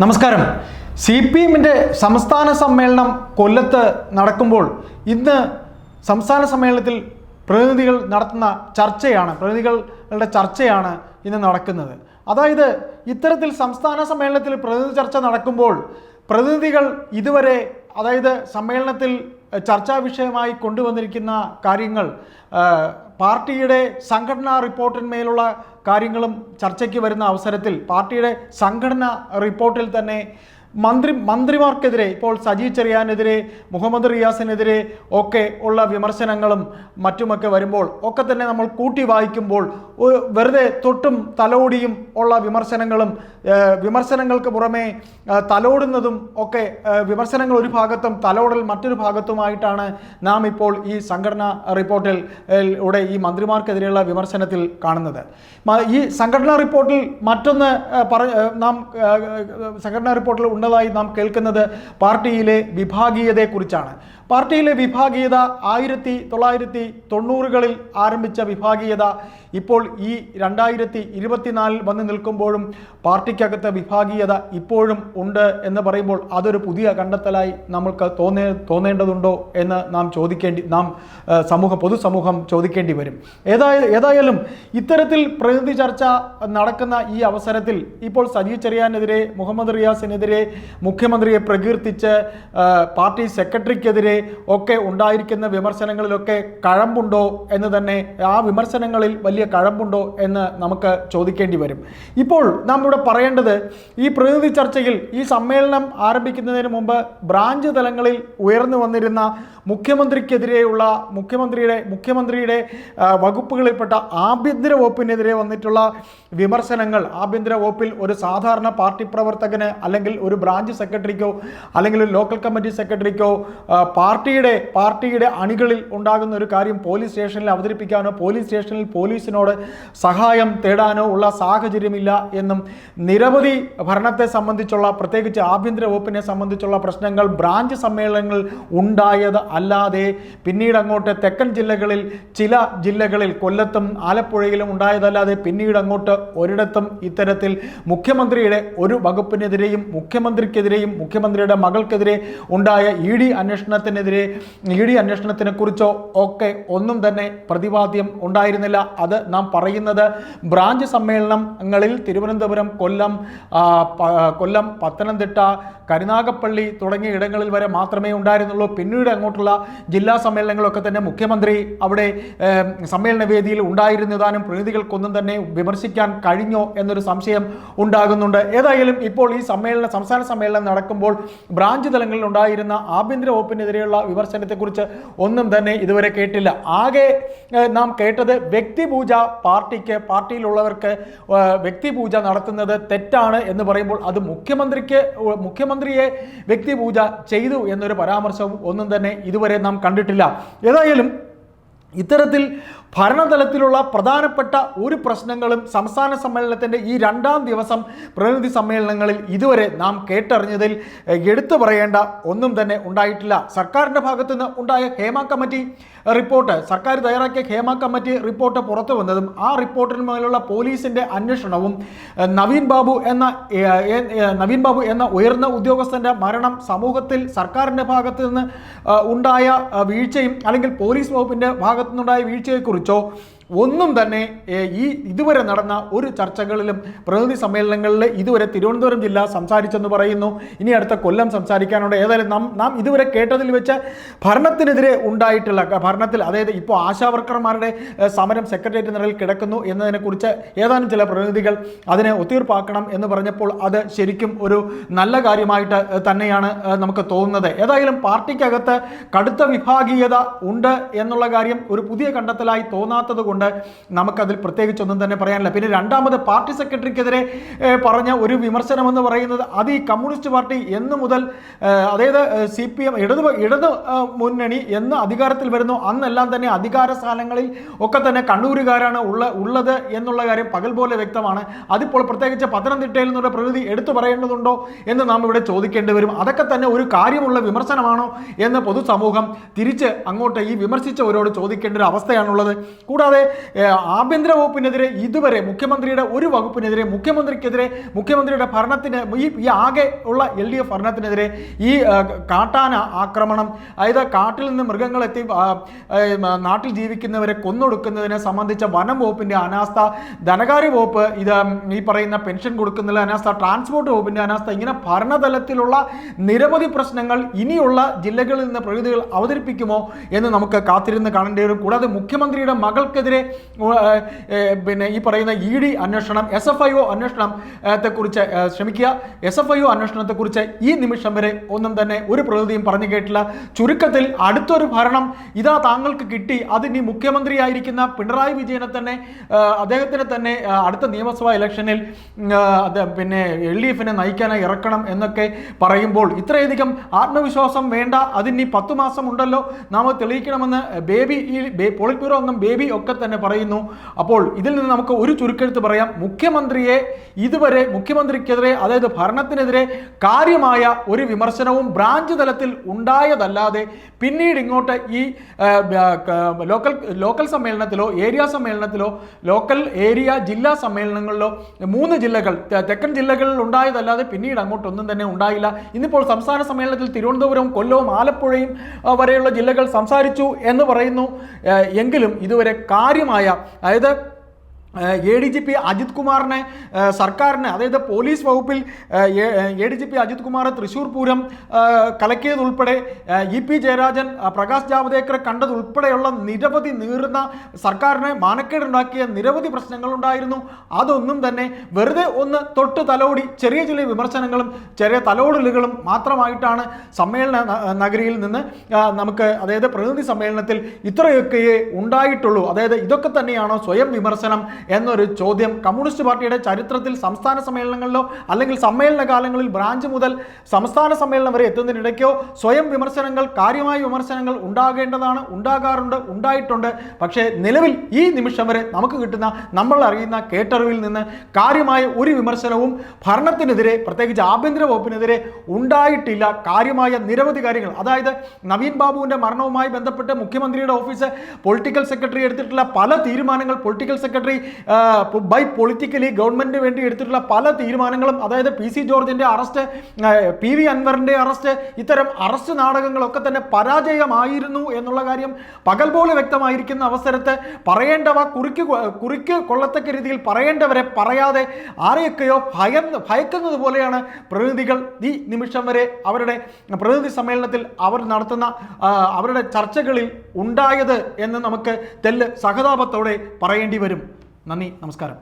നമസ്കാരം. C P എമ്മിന്റെ സംസ്ഥാന സമ്മേളനം കൊല്ലത്ത് നടക്കുമ്പോൾ ഇന്ന് സംസ്ഥാന സമ്മേളനത്തിൽ പ്രതിനിധികൾ നടത്തുന്ന ചർച്ചയാണ് പ്രതിനിധികളുടെ ചർച്ചയാണ് ഇന്ന് നടക്കുന്നത്. അതായത് ഇത്തരത്തിൽ സംസ്ഥാന സമ്മേളനത്തിൽ പ്രതിനിധി ചർച്ച നടക്കുമ്പോൾ പ്രതിനിധികൾ ഇതുവരെ അതായത് സമ്മേളനത്തിൽ ചർച്ചാ വിഷയമായി കൊണ്ടുവന്നിരിക്കുന്ന കാര്യങ്ങൾ പാർട്ടിയുടെ സംഘടനാ റിപ്പോർട്ടിന്മേലുള്ള കാര്യങ്ങളും ചർച്ചയ്ക്ക് വരുന്ന അവസരത്തിൽ പാർട്ടിയുടെ സംഘടന റിപ്പോർട്ടിൽ തന്നെ മന്ത്രി മന്ത്രിമാർക്കെതിരെ ഇപ്പോൾ സജി ചെറിയാനെതിരെ മുഹമ്മദ് റിയാസിനെതിരെ ഒക്കെ ഉള്ള വിമർശനങ്ങളും മറ്റുമൊക്കെ വരുമ്പോൾ ഒക്കെ തന്നെ നമ്മൾ കൂട്ടി വായിക്കുമ്പോൾ ഒരു വെറുതെ തൊട്ടും തലോടിയും ഉള്ള വിമർശനങ്ങളും വിമർശനങ്ങൾക്ക് പുറമെ തലോടുന്നതും ഒക്കെ വിമർശനങ്ങൾ ഒരു ഭാഗത്തും തലോടൽ മറ്റൊരു ഭാഗത്തുമായിട്ടാണ് നാം ഇപ്പോൾ ഈ സംഘടനാ റിപ്പോർട്ടിൽ ഇവിടെ ഈ മന്ത്രിമാർക്കെതിരെയുള്ള വിമർശനത്തിൽ കാണുന്നത്. ഈ സംഘടനാ റിപ്പോർട്ടിൽ മറ്റൊന്ന് പറ നാം സംഘടനാ റിപ്പോർട്ടിൽ ഉള്ളതായി നാം കേൾക്കുന്നത് പാർട്ടിയിലെ വിഭാഗീയതയെക്കുറിച്ചാണ്. പാർട്ടിയിലെ വിഭാഗീയത ആയിരത്തി തൊള്ളായിരത്തി തൊണ്ണൂറുകളിൽ ആരംഭിച്ച വിഭാഗീയത ഇപ്പോൾ ഈ രണ്ടായിരത്തി ഇരുപത്തിനാലിൽ വന്ന് നിൽക്കുമ്പോഴും പാർട്ടിക്കകത്ത് വിഭാഗീയത ഇപ്പോഴും ഉണ്ട് എന്ന് പറയുമ്പോൾ അതൊരു പുതിയ കണ്ടെത്തലായി നമ്മൾക്ക് തോന്നേ തോന്നേണ്ടതുണ്ടോ എന്ന് നാം ചോദിക്കേണ്ടി നാം സമൂഹം പൊതുസമൂഹം ചോദിക്കേണ്ടി വരും. ഏതായാലും ഏതായാലും ഇത്തരത്തിൽ പ്രതിനിധി ചർച്ച നടക്കുന്ന ഈ അവസരത്തിൽ ഇപ്പോൾ സജി ചെറിയാനെതിരെ മുഹമ്മദ് റിയാസിനെതിരെ മുഖ്യമന്ത്രിയെ പ്രകീർത്തിച്ച് പാർട്ടി സെക്രട്ടറിക്കെതിരെ ഒക്കെ ഉണ്ടായിരിക്കുന്ന വിമർശനങ്ങളിലൊക്കെ കഴമ്പുണ്ടോ എന്ന് തന്നെ ആ വിമർശനങ്ങളിൽ വലിയ കഴമ്പുണ്ടോ എന്ന് നമുക്ക് ചോദിക്കേണ്ടി വരും. ഇപ്പോൾ നാം ഇവിടെ പറയേണ്ടത് ഈ പ്രതിനിധി ചർച്ചയിൽ ഈ സമ്മേളനം ആരംഭിക്കുന്നതിന് മുമ്പ് ബ്രാഞ്ച് തലങ്ങളിൽ ഉയർന്നു വന്നിരുന്ന മുഖ്യമന്ത്രിക്കെതിരെയുള്ള മുഖ്യമന്ത്രിയുടെ മുഖ്യമന്ത്രിയുടെ വകുപ്പുകളിൽപ്പെട്ട ആഭ്യന്തര വകുപ്പിനെതിരെ വന്നിട്ടുള്ള വിമർശനങ്ങൾ ആഭ്യന്തര വകുപ്പിൽ ഒരു സാധാരണ പാർട്ടി പ്രവർത്തകന് അല്ലെങ്കിൽ ഒരു ബ്രാഞ്ച് സെക്രട്ടറിക്കോ അല്ലെങ്കിൽ ഒരു ലോക്കൽ കമ്മിറ്റി സെക്രട്ടറിക്കോ പാർട്ടിയുടെ പാർട്ടിയുടെ അണികളിൽ ഉണ്ടാകുന്ന ഒരു കാര്യം പോലീസ് സ്റ്റേഷനിൽ അവതരിപ്പിക്കാനോ പോലീസ് സ്റ്റേഷനിൽ പോലീസിനോട് സഹായം തേടാനോ ഉള്ള സാഹചര്യമില്ല എന്നും നിരവധി ഭരണത്തെ സംബന്ധിച്ചുള്ള പ്രത്യേകിച്ച് ആഭ്യന്തര വകുപ്പിനെ സംബന്ധിച്ചുള്ള പ്രശ്നങ്ങൾ ബ്രാഞ്ച് സമ്മേളനങ്ങൾ ഉണ്ടായത് അല്ലാതെ പിന്നീട് അങ്ങോട്ട് തെക്കൻ ജില്ലകളിൽ ചില ജില്ലകളിൽ കൊല്ലത്തും ആലപ്പുഴയിലും ഉണ്ടായതല്ലാതെ പിന്നീട് അങ്ങോട്ട് ഒരിടത്തും ഇത്തരത്തിൽ മുഖ്യമന്ത്രിയുടെ ഒരു വകുപ്പിനെതിരെയും മുഖ്യമന്ത്രിക്കെതിരെയും മുഖ്യമന്ത്രിയുടെ മകൾക്കെതിരെ ഉണ്ടായ ഇ ഡി അന്വേഷണത്തിനെതിരെ ഇ ഡി അന്വേഷണത്തിനെ കുറിച്ചോ ഒക്കെ ഒന്നും തന്നെ പ്രതിപാദ്യം ഉണ്ടായിരുന്നില്ല. അത് നാം പറയുന്നത് ബ്രാഞ്ച് സമ്മേളനങ്ങളിൽ തിരുവനന്തപുരം കൊല്ലം കൊല്ലം പത്തനംതിട്ട കരുനാഗപ്പള്ളി തുടങ്ങിയ ഇടങ്ങളിൽ വരെ മാത്രമേ ഉണ്ടായിരുന്നുള്ളൂ. പിന്നീട് അങ്ങോട്ടുള്ള ജില്ലാ സമ്മേളനങ്ങളൊക്കെ തന്നെ മുഖ്യമന്ത്രി അവിടെ സമ്മേളന വേദിയിൽ ഉണ്ടായിരുന്നതാനും പ്രതിനിധികൾക്കൊന്നും തന്നെ വിമർശിക്കാൻ കഴിഞ്ഞോ എന്നൊരു സംശയം ഉണ്ടാകുന്നുണ്ട്. ഏതായാലും ഇപ്പോൾ ഈ സമ്മേളന സംസ്ഥാന സമ്മേളനം നടക്കുമ്പോൾ ബ്രാഞ്ച് തലങ്ങളിൽ ഉണ്ടായിരുന്ന ആഭ്യന്തര വകുപ്പിനെതിരെയുള്ള വിമർശനത്തെക്കുറിച്ച് ഒന്നും തന്നെ ഇതുവരെ കേട്ടില്ല. ആകെ നാം കേട്ടത് വ്യക്തിപൂജ പാർട്ടിക്ക് പാർട്ടിയിലുള്ളവർക്ക് വ്യക്തിപൂജ നടത്തുന്നത് തെറ്റാണ് എന്ന് പറയുമ്പോൾ അത് മുഖ്യമന്ത്രിക്ക് മുഖ്യമന്ത്രിയെ വ്യക്തിപൂജ ചെയ്തു എന്നൊരു പരാമർശവും ഒന്നും തന്നെ ഇതുവരെ നാം കണ്ടിട്ടില്ല. ഏതായാലും ഇത്തരത്തിൽ ഭരണതലത്തിലുള്ള പ്രധാനപ്പെട്ട ഒരു പ്രശ്നങ്ങളും സംസ്ഥാന സമ്മേളനത്തിന്റെ ഈ രണ്ടാം ദിവസം പ്രതിനിധി സമ്മേളനങ്ങളിൽ ഇതുവരെ നാം കേട്ടറിഞ്ഞതിൽ എടുത്തു പറയേണ്ട ഒന്നും തന്നെ ഉണ്ടായിട്ടില്ല. സർക്കാരിന്റെ ഭാഗത്തു നിന്ന് ഉണ്ടായ ഹേമ കമ്മിറ്റി റിപ്പോർട്ട് സർക്കാർ തയ്യാറാക്കിയ ഹേമ കമ്മിറ്റി റിപ്പോർട്ട് പുറത്തു വന്നതും ആ റിപ്പോർട്ടിന്മേലുള്ള പോലീസിന്റെ അന്വേഷണവും നവീൻ ബാബു എന്ന നവീൻ ബാബു എന്ന ഉയർന്ന ഉദ്യോഗസ്ഥന്റെ മരണം സമൂഹത്തിൽ സർക്കാരിന്റെ ഭാഗത്തു നിന്ന് ഉണ്ടായ വീഴ്ചയും അല്ലെങ്കിൽ പോലീസ് വകുപ്പിന്റെ ഭാഗത്തു നിന്നുണ്ടായ വീഴ്ചയെക്കുറിച്ചോ 그렇죠? ഒന്നും തന്നെ ഈ ഇതുവരെ നടന്ന ഒരു ചർച്ചകളിലും പ്രതിനിധി സമ്മേളനങ്ങളിൽ ഇതുവരെ തിരുവനന്തപുരം ജില്ല സംസാരിച്ചെന്ന് പറയുന്നു. ഇനി അടുത്ത കൊല്ലം സംസാരിക്കാനുണ്ട്. ഏതായാലും നാം നാം ഇതുവരെ കേട്ടതിൽ വെച്ച് ഭരണത്തിനെതിരെ ഉണ്ടായിട്ടുള്ള ഭരണത്തിൽ അതായത് ഇപ്പോൾ ആശാവർക്കർമാരുടെ വർക്കർമാരുടെ സമരം സെക്രട്ടേറിയറ്റ് നിലയിൽ കിടക്കുന്നു എന്നതിനെക്കുറിച്ച് ഏതാനും ചില പ്രതിനിധികൾ അതിനെ ഒത്തീർപ്പാക്കണം എന്ന് പറഞ്ഞപ്പോൾ അത് ശരിക്കും ഒരു നല്ല കാര്യമായിട്ട് തന്നെയാണ് നമുക്ക് തോന്നുന്നത്. ഏതായാലും പാർട്ടിക്കകത്ത് കടുത്ത വിഭാഗീയത ഉണ്ട് എന്നുള്ള കാര്യം ഒരു പുതിയ കണ്ടെത്തലായി തോന്നാത്തത് കൊണ്ട് നമുക്കതിൽ പ്രത്യേകിച്ചൊന്നും തന്നെ പറയാനില്ല. പിന്നെ രണ്ടാമത് പാർട്ടി സെക്രട്ടറിക്കെതിരെ പറഞ്ഞ ഒരു വിമർശനം എന്ന് പറയുന്നത് അത് ഈ കമ്മ്യൂണിസ്റ്റ് പാർട്ടി എന്ന് മുതൽ അതായത് സി പി എം ഇടത് ഇടത് മുന്നണി എന്ന് അധികാരത്തിൽ വരുന്നു. അന്നെല്ലാം തന്നെ അധികാര സ്ഥാനങ്ങളിൽ ഒക്കെ തന്നെ കണ്ണൂരുകാരാണ് ഉള്ള ഉള്ളത് എന്നുള്ള കാര്യം പകൽ പോലെ വ്യക്തമാണ്. അതിപ്പോൾ പ്രത്യേകിച്ച് പത്തനംതിട്ടയിൽ നിന്നുള്ള പ്രകൃതി എടുത്തു പറയേണ്ടതുണ്ടോ എന്ന് നാം ഇവിടെ ചോദിക്കേണ്ടി വരും. അതൊക്കെ തന്നെ ഒരു കാര്യമുള്ള വിമർശനമാണോ എന്ന് പൊതുസമൂഹം തിരിച്ച് അങ്ങോട്ട് ഈ വിമർശിച്ചവരോട് ചോദിക്കേണ്ട ഒരു അവസ്ഥയാണുള്ളത്. കൂടാതെ ആഭ്യന്തര വകുപ്പിനെതിരെ ഇതുവരെ മുഖ്യമന്ത്രിയുടെ ഒരു വകുപ്പിനെതിരെ മുഖ്യമന്ത്രിക്കെതിരെ മുഖ്യമന്ത്രിയുടെ ഭരണത്തിന് ഈ ഈ ആകെ ഉള്ള എൽ ഡി എഫ് ഭരണത്തിനെതിരെ ഈ കാട്ടാന ആക്രമണം അതായത് കാട്ടിൽ നിന്ന് മൃഗങ്ങളെത്തി നാട്ടിൽ ജീവിക്കുന്നവരെ കൊന്നൊടുക്കുന്നതിനെ സംബന്ധിച്ച വനം വകുപ്പിന്റെ അനാസ്ഥ ധനകാര്യ വകുപ്പ് ഇത് ഈ പറയുന്ന പെൻഷൻ കൊടുക്കുന്നതിലെ അനാസ്ഥ ട്രാൻസ്പോർട്ട് വകുപ്പിന്റെ അനാസ്ഥ ഇങ്ങനെ ഭരണതലത്തിലുള്ള നിരവധി പ്രശ്നങ്ങൾ ഇനിയുള്ള ജില്ലകളിൽ നിന്ന് പ്രകൃതികൾ അവതരിപ്പിക്കുമോ എന്ന് നമുക്ക് കാത്തിരുന്ന് കാണേണ്ടി വരും. കൂടാതെ മുഖ്യമന്ത്രിയുടെ മകൾക്കെതിരെ ഏഹ്, പിന്നെ ഈ പറയുന്ന ഇ ഡി അന്വേഷണം എസ് എഫ് ഐ ഒ അന്വേഷണത്തെക്കുറിച്ച് കുറിച്ച് ശ്രമിക്കുക. എസ് എഫ് ഐ ഒ അന്വേഷണത്തെക്കുറിച്ച് ഈ നിമിഷം വരെ ഒന്നും തന്നെ ഒരു പ്രതിനിധിയും പറഞ്ഞു കേട്ടില്ല. ചുരുക്കത്തിൽ അടുത്തൊരു ഭരണം ഇതാ താങ്കൾക്ക് കിട്ടി. അതിനി മുഖ്യമന്ത്രിയായിരിക്കുന്ന പിണറായി വിജയനെ തന്നെ അദ്ദേഹത്തിന് തന്നെ അടുത്ത നിയമസഭാ ഇലക്ഷനിൽ പിന്നെ എൽ ഡി എഫിനെ നയിക്കാനായി ഇറക്കണം എന്നൊക്കെ പറയുമ്പോൾ ഇത്രയധികം ആത്മവിശ്വാസം വേണ്ട. അതിനി പത്തു മാസം ഉണ്ടല്ലോ നാം തെളിയിക്കണമെന്ന് ബേബി ഈ പോളിറ്റ് ബ്യൂറോ ഒന്നും ബേബി ഒക്കെ തന്നെ പറയുന്നു. അപ്പോൾ ഇതിൽ നിന്ന് നമുക്ക് ഒരു ചുരുക്കെഴുത്ത് പറയാം. മുഖ്യമന്ത്രിയെ ഇതുവരെ മുഖ്യമന്ത്രിക്കെതിരെ അതായത് ഭരണത്തിനെതിരെ കാര്യമായ ഒരു വിമർശനവും ബ്രാഞ്ച് തലത്തിൽ ഉണ്ടായതല്ലാതെ പിന്നീട് ഇങ്ങോട്ട് ഈ ലോക്കൽ ലോക്കൽ സമ്മേളനത്തിലോ ഏരിയ സമ്മേളനത്തിലോ ലോക്കൽ ഏരിയ ജില്ലാ സമ്മേളനങ്ങളിലോ മൂന്ന് ജില്ലകൾ തെക്കൻ ജില്ലകളിൽ ഉണ്ടായതല്ലാതെ പിന്നീട് അങ്ങോട്ടൊന്നും തന്നെ ഉണ്ടായില്ല. ഇന്നിപ്പോൾ സംസ്ഥാന സമ്മേളനത്തിൽ തിരുവനന്തപുരവും കൊല്ലവും ആലപ്പുഴയും വരെയുള്ള ജില്ലകൾ സംസാരിച്ചു എന്ന് പറയുന്നു. എങ്കിലും ഇതുവരെ കാര്യമായ അതായത് A D G P Ajith കുമാറിനെ സർക്കാരിന് അതായത് പോലീസ് വകുപ്പിൽ A D G P Ajith Kumar Thrissur Pooram കലക്കിയതുൾപ്പെടെ E P Jayarajan Prakash ജാവദേക്കറെ കണ്ടതുൾപ്പെടെയുള്ള നിരവധി നീറുന്ന സർക്കാരിനെ മാനക്കേടുണ്ടാക്കിയ നിരവധി പ്രശ്നങ്ങളുണ്ടായിരുന്നു. അതൊന്നും തന്നെ വെറുതെ ഒന്ന് തൊട്ട് തലോടി ചെറിയ ചെറിയ വിമർശനങ്ങളും ചെറിയ തലോടലുകളും മാത്രമായിട്ടാണ് സമ്മേളന നഗരിയിൽ നിന്ന് നമുക്ക് അതായത് പ്രതിനിധി സമ്മേളനത്തിൽ ഇത്രയൊക്കെയേ ഉണ്ടായിട്ടുള്ളൂ. അതായത് ഇതൊക്കെ തന്നെയാണോ സ്വയം വിമർശനം എന്നൊരു ചോദ്യം കമ്മ്യൂണിസ്റ്റ് പാർട്ടിയുടെ ചരിത്രത്തിൽ സംസ്ഥാന സമ്മേളനങ്ങളിലോ അല്ലെങ്കിൽ സമ്മേളന കാലങ്ങളിൽ ബ്രാഞ്ച് മുതൽ സംസ്ഥാന സമ്മേളനം വരെ എത്തുന്നതിനിടയ്ക്കോ സ്വയം വിമർശനങ്ങൾ കാര്യമായ വിമർശനങ്ങൾ ഉണ്ടാകേണ്ടതാണ് ഉണ്ടാകാറുണ്ട് ഉണ്ടായിട്ടുണ്ട്. പക്ഷേ നിലവിൽ ഈ നിമിഷം വരെ നമുക്ക് കിട്ടുന്ന നമ്മൾ അറിയുന്ന കേട്ടറിവിൽ നിന്ന് കാര്യമായ ഒരു വിമർശനവും ഭരണത്തിനെതിരെ പ്രത്യേകിച്ച് ആഭ്യന്തര വകുപ്പിനെതിരെ ഉണ്ടായിട്ടില്ല. കാര്യമായ നിരവധി കാര്യങ്ങൾ. അതായത് നവീൻ ബാബുവിന്റെ മരണവുമായി ബന്ധപ്പെട്ട് മുഖ്യമന്ത്രിയുടെ ഓഫീസ് പൊളിറ്റിക്കൽ സെക്രട്ടറി എടുത്തിട്ടുള്ള പല തീരുമാനങ്ങൾ പൊളിറ്റിക്കൽ സെക്രട്ടറി ബൈ പൊളിറ്റിക്കലി ഗവൺമെന്റിന് വേണ്ടി എടുത്തിട്ടുള്ള പല തീരുമാനങ്ങളും അതായത് പി സി ജോർജിന്റെ അറസ്റ്റ് പി വി അൻവറിന്റെ അറസ്റ്റ് ഇത്തരം അറസ്റ്റ് നാടകങ്ങളൊക്കെ തന്നെ പരാജയമായിരുന്നു എന്നുള്ള കാര്യം പകൽ പോലെ വ്യക്തമായിരിക്കുന്ന അവസരത്ത് പറയേണ്ടവ കുറിക്ക് കുറിക്ക് കൊള്ളത്തക്ക രീതിയിൽ പറയേണ്ടവരെ പറയാതെ ആരെയൊക്കെയോ ഭയന്ന് ഭയക്കുന്നത് പോലെയാണ് പ്രതിനിധികൾ ഈ നിമിഷം വരെ അവരുടെ പ്രതിനിധി സമ്മേളനത്തിൽ അവർ നടത്തുന്ന അവരുടെ ചർച്ചകളിൽ ഉണ്ടായത് എന്ന് നമുക്ക് തെല്ല് സഹതാപത്തോടെ പറയേണ്ടി വരും. നന്ദി നമസ്കാരം.